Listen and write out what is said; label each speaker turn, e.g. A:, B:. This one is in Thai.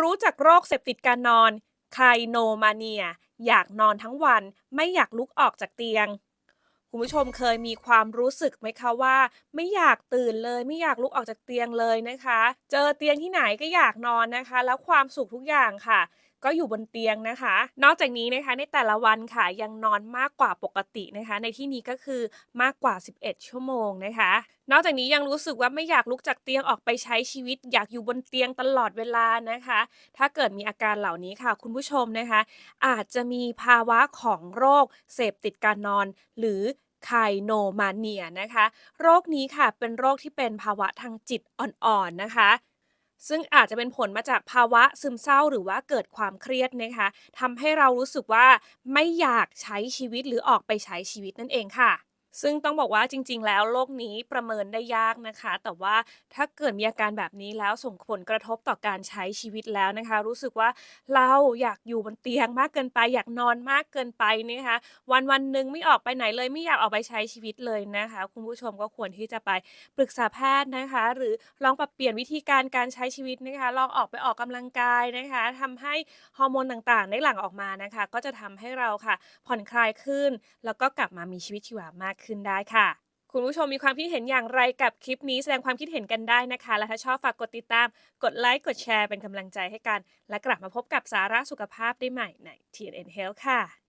A: รู้จักโรคเสพติดการนอนไคโนมาเนีย อยากนอนทั้งวันไม่อยากลุกออกจากเตียง คุณผู้ชมเคยมีความรู้สึกไหมคะว่า ไม่อยากตื่นเลยไม่อยากลุกออกจากเตียงเลยนะคะ เจอเตียงที่ไหนก็อยากนอนนะคะ แล้วความสุขทุกอย่างค่ะ ก็อยู่บนเตียงนะคะ นอกจากนี้นะคะในแต่ละวันค่ะยังนอนมากกว่าปกตินะคะ ในที่นี้ก็คือมากกว่า 11 ชั่วโมงนะคะ นอกจากนี้ยังรู้สึกว่าไม่อยากลุกจากเตียงออกไปใช้ชีวิต อยากอยู่บนเตียงตลอดเวลานะคะ ถ้าเกิดมีอาการเหล่านี้ค่ะ คุณผู้ชมนะคะ อาจจะมีภาวะของโรคเสพติดการนอน หรือไคโนมาเนียนะคะ โรคนี้ค่ะเป็นโรคที่เป็นภาวะทางจิตอ่อนๆนะคะ ซึ่งอาจจะเป็นผลมาจากภาวะซึมเศร้าหรือว่าเกิดความเครียดนะคะทำให้เรารู้สึกว่าไม่อยากใช้ชีวิตหรือออกไปใช้ชีวิตนั่นเองค่ะ ซึ่งต้องบอกว่าจริง ๆ แล้วโรคนี้ประเมินได้ยากนะคะ แต่ว่าถ้าเกิดมีอาการแบบนี้แล้วส่งผลกระทบต่อการใช้ชีวิตแล้วนะคะ รู้สึกว่าเราอยากอยู่บนเตียงมากเกินไป อยากนอนมากเกินไปนะคะ วันวันหนึ่งไม่ออกไปไหนเลยไม่อยากออกไปใช้ชีวิตเลยนะคะ คุณผู้ชมก็ควรที่จะไปปรึกษาแพทย์นะคะ หรือลองปรับเปลี่ยนวิธีการการใช้ชีวิตนะคะ ลองออกไปออกกำลังกายนะคะทำให้ฮอร์โมนต่างๆ ได้หลั่งออกมานะคะ ก็จะทำให้เราค่ะ ผ่อนคลายขึ้น แล้วก็กลับมามีชีวิตชีวามากขึ้นได้ค่ะ คุณผู้ชมมีความคิดเห็นอย่างไรกับคลิปนี้แสดงความคิดเห็นกันได้นะคะ และถ้าชอบฝากกดติดตาม กดไลค์ กดแชร์เป็นกำลังใจให้กัน และกลับมาพบกับสาระสุขภาพได้ใหม่ใน TNN Health ค่ะ